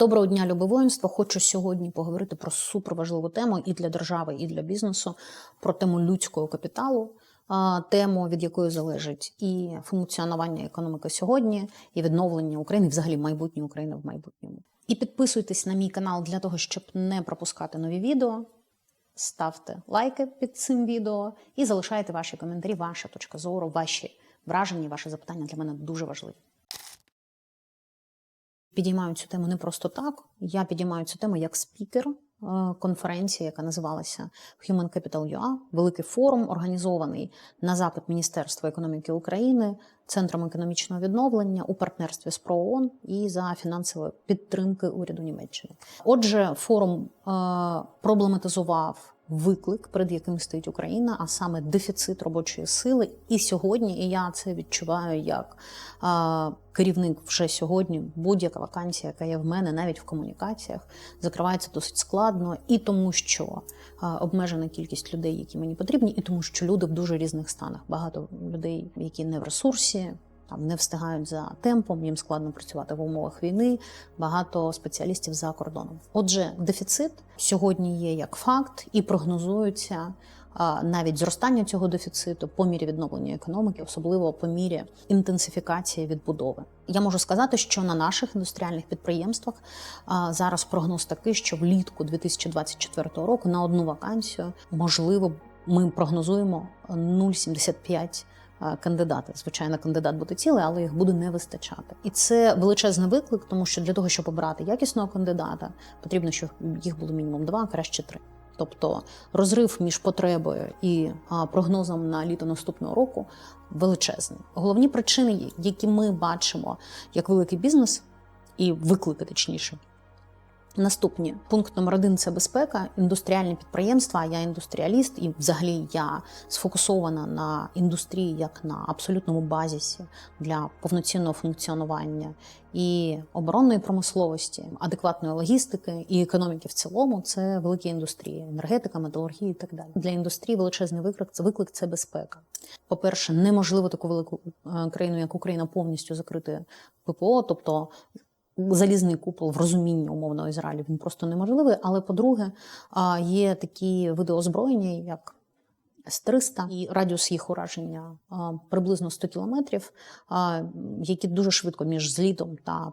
Доброго дня, любе воїнство. Хочу сьогодні поговорити про суперважливу тему і для держави, і для бізнесу, про тему людського капіталу, тему, від якої залежить і функціонування економіки сьогодні, і відновлення України, і взагалі майбутнє України в майбутньому. І підписуйтесь на мій канал для того, щоб не пропускати нові відео. Ставте лайки під цим відео і залишайте ваші коментарі, ваша точка зору, ваші враження, ваші запитання для мене дуже важливі. Підіймаю цю тему не просто так. Я підіймаю цю тему як спікер е, конференції, яка називалася Human Capital UA, великий форум, організований на запит Міністерства економіки України, Центром економічного відновлення у партнерстві з ПРООН і за фінансової підтримки уряду Німеччини. Отже, форум е, проблематизував виклик, перед яким стоїть Україна, а саме дефіцит робочої сили. І сьогодні, і я це відчуваю як е, керівник вже сьогодні. Будь-яка вакансія, яка є в мене, навіть в комунікаціях, закривається досить складно, і тому, що е, обмежена кількість людей, які мені потрібні, і тому, що люди в дуже різних станах. Багато людей, які не в ресурсі. Там не встигають за темпом, їм складно працювати в умовах війни. Багато спеціалістів за кордоном. Отже, дефіцит сьогодні є як факт, і прогнозується навіть зростання цього дефіциту по мірі відновлення економіки, особливо по мірі інтенсифікації відбудови. Я можу сказати, що на наших індустріальних підприємствах зараз прогноз такий, що влітку 2024 року на одну вакансію можливо ми прогнозуємо 0,75 кандидати. Звичайно, кандидат буде цілий, але їх буде не вистачати. І це величезний виклик, тому що для того, щоб обрати якісного кандидата, потрібно, щоб їх було мінімум два, краще три. Тобто розрив між потребою і прогнозом на літо наступного року величезний. Головні причини, які ми бачимо як великий бізнес, і виклики точніше. Наступні пункт номер один це безпека, індустріальні підприємства. Я індустріаліст, і взагалі я сфокусована на індустрії як на абсолютному базісі для повноцінного функціонування і оборонної промисловості, адекватної логістики і економіки в цілому. Це великі індустрії, енергетика, металургія і так далі. Для індустрії величезний виклик це виклик це безпека. По перше, неможливо таку велику е, країну, як Україна, повністю закрити ППО, тобто залізний купол в розумінні умовно Ізраїлю він просто неможливий. Але по-друге, є такі види озброєння, як С-300 і радіус їх ураження приблизно 100 кілометрів, які дуже швидко між злітом та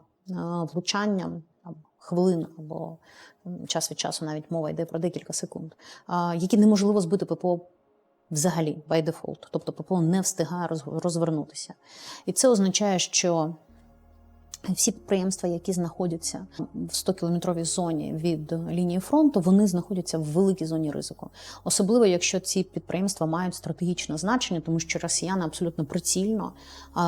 влучанням. Хвилин або час від часу навіть мова йде про декілька секунд, які неможливо збити ППО взагалі by default. Тобто ППО не встигає розвернутися. І це означає, що всі підприємства, які знаходяться в 100-кілометровій зоні від лінії фронту, вони знаходяться в великій зоні ризику, особливо якщо ці підприємства мають стратегічне значення, тому що росіяни абсолютно прицільно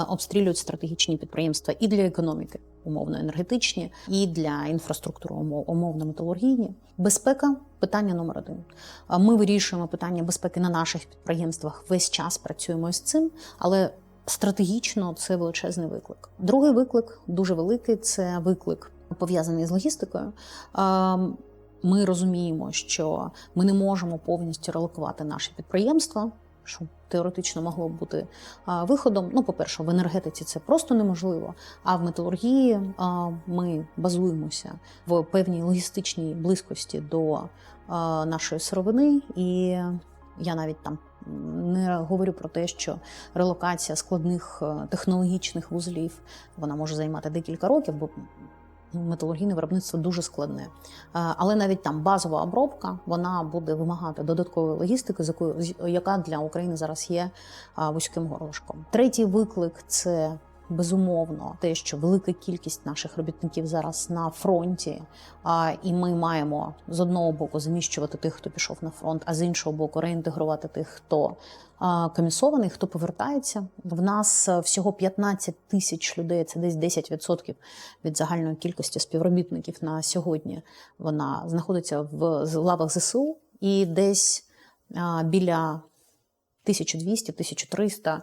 обстрілюють стратегічні підприємства і для економіки, умовно енергетичні, і для інфраструктури умовно металургійні. Безпека питання номер один. Ми вирішуємо питання безпеки на наших підприємствах. Весь час працюємо з цим, але Стратегічно це величезний виклик. Другий виклик дуже великий це виклик пов'язаний з логістикою. Ми розуміємо, що ми не можемо повністю релокувати наші підприємства, що теоретично могло б бути виходом. Ну, по-перше, в енергетиці це просто неможливо. А в металургії ми базуємося в певній логістичній близькості до нашої сировини, і я навіть там не говорю про те, що релокація складних е, технологічних вузлів вона може займати декілька років, бо металургійне виробництво дуже складне. Е, але навіть там базова обробка вона буде вимагати додаткової логістики, яка для України зараз є вузьким горошком. Третій виклик це безумовно те, що велика кількість наших робітників зараз на фронті, а, і ми маємо з одного боку заміщувати тих, хто пішов на фронт, а з іншого боку реінтегрувати тих, хто комісований, хто повертається. В нас всього 15 тисяч людей. Це десь 10% від загальної кількості співробітників на сьогодні. Вона знаходиться в лавах ЗСУ і десь біля 1200-1300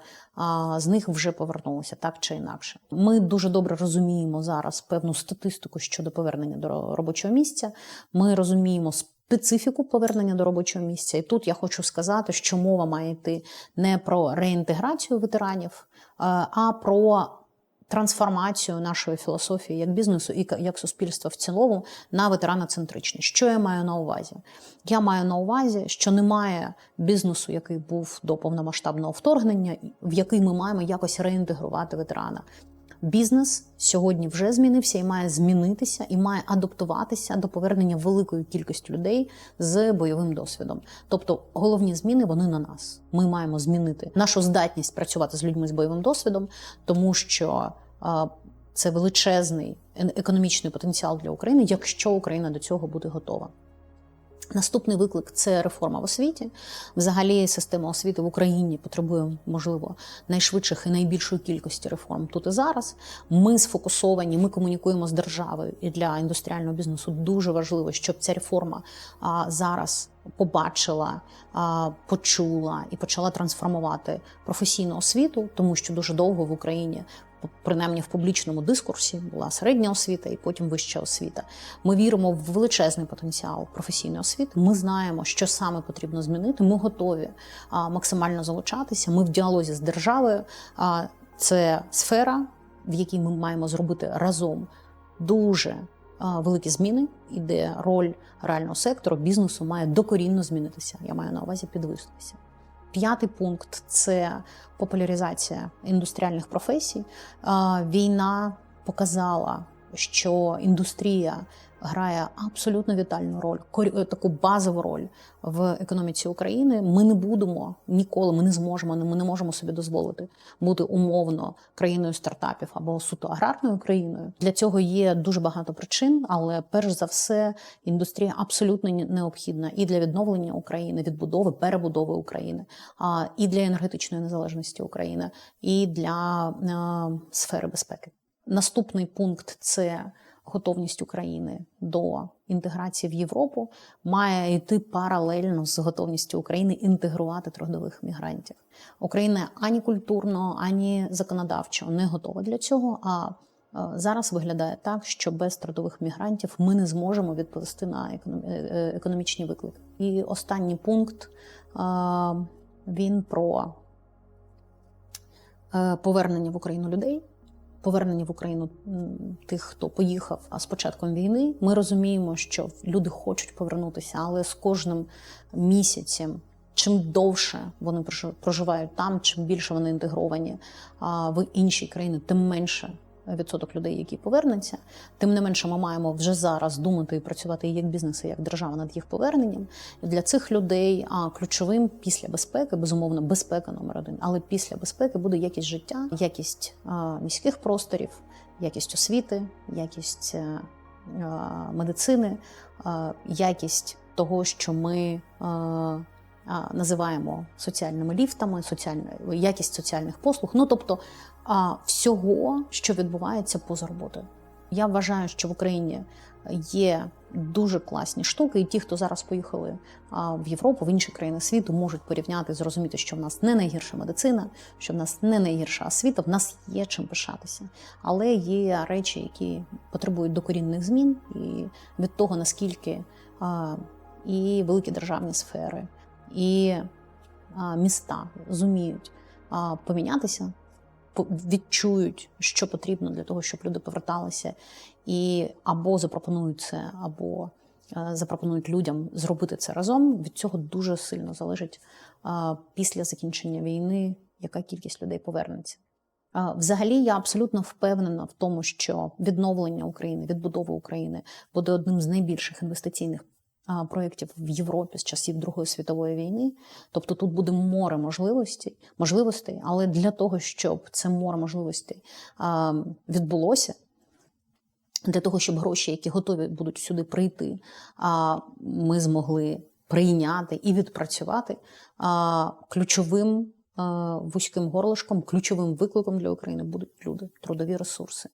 з них вже повернулися так чи інакше. Ми дуже добре розуміємо зараз певну статистику щодо повернення до робочого місця. Ми розуміємо специфіку повернення до робочого місця. І тут я хочу сказати, що мова має йти не про реінтеграцію ветеранів, а про трансформацію нашої філософії як бізнесу і як суспільства в цілому на ветераноцентричне. Що я маю на увазі? Я маю на увазі, що немає бізнесу, який був до повномасштабного вторгнення, в який ми маємо якось реінтегрувати ветерана. Бізнес сьогодні вже змінився і має змінитися, і має адаптуватися до повернення великої кількості людей з бойовим досвідом. Тобто головні зміни вони на нас. Ми маємо змінити нашу здатність працювати з людьми з бойовим досвідом, тому що це величезний економічний потенціал для України, якщо Україна до цього буде готова. Наступний виклик це реформа в освіті. Взагалі, система освіти в Україні потребує, можливо, найшвидших і найбільшої кількості реформ тут і зараз. Ми сфокусовані, ми комунікуємо з державою, і для індустріального бізнесу дуже важливо, щоб ця реформа а, зараз побачила, почула і почала трансформувати професійну освіту, тому що дуже довго в Україні. Принаймні в публічному дискурсі була середня освіта і потім вища освіта. Ми віримо в величезний потенціал професійної освіти. Ми знаємо, що саме потрібно змінити. Ми готові максимально залучатися. Ми в діалозі з державою. Це сфера, в якій ми маємо зробити разом дуже великі зміни, і де роль реального сектору бізнесу має докорінно змінитися. Я маю на увазі підвищитися. П'ятий пункт це популяризація індустріальних професій. Війна показала, що індустрія грає абсолютно вітальну роль, е, таку базову роль в економіці України. Ми не будемо ніколи, ми не зможемо, ми не можемо собі дозволити бути умовно країною стартапів або суто аграрною країною. Для цього є дуже багато причин, але перш за все індустрія абсолютно не- необхідна і для відновлення України, відбудови, перебудови України, а, і для енергетичної незалежності України, і для е, сфери безпеки. Наступний пункт це готовність України до інтеграції в Європу має йти паралельно з готовністю України інтегрувати трудових мігрантів. Україна ані культурно, ані законодавчо не готова для цього. А е, зараз виглядає так, що без трудових мігрантів ми не зможемо відповісти на е, е, економічні виклики. І останній пункт він про повернення в Україну людей. Повернення в Україну тих, хто поїхав а з початком війни. Ми розуміємо, що люди хочуть повернутися, але з кожним місяцем, чим довше вони прожи- проживають там, чим більше вони інтегровані в інші країни, тим менше відсоток людей, які повернуться. Тим не менше, ми маємо вже зараз думати і працювати як бізнес, і як держава над їх поверненням. І для цих людей а, ключовим після безпеки, безумовно, безпека номер один. Але після безпеки буде якість життя, якість а, міських просторів, якість освіти, якість е, а, медицини, а, якість того, що ми. а, Називаємо соціальними ліфтами, соціальна якість соціальних послуг. Ну тобто всього, що відбувається поза роботою. Я вважаю, що в Україні є дуже класні штуки, і ті, хто зараз поїхали в Європу, в інші країни світу, можуть порівняти, зрозуміти, що в нас не найгірша медицина, що в нас не найгірша освіта, в нас є чим пишатися. Але є речі, які потребують докорінних змін, і від того наскільки а, і великі державні сфери, і а, міста зуміють а, помінятися, по- відчують, що потрібно для того, щоб люди поверталися, і або запропонують це, або е, запропонують людям зробити це разом. Від цього дуже сильно залежить е, після закінчення війни, яка кількість людей повернеться. Е, Взагалі, я абсолютно впевнена в тому, що відновлення України, відбудова України буде одним з найбільших інвестиційних проєктів в Європі з часів Другої світової війни. Тобто тут буде море можливостей, можливостей, але для того, щоб це море можливостей відбулося. Для того, щоб гроші, які готові будуть сюди прийти, ми змогли прийняти і відпрацювати ключовим вузьким горлишком, ключовим викликом для України будуть люди, трудові ресурси.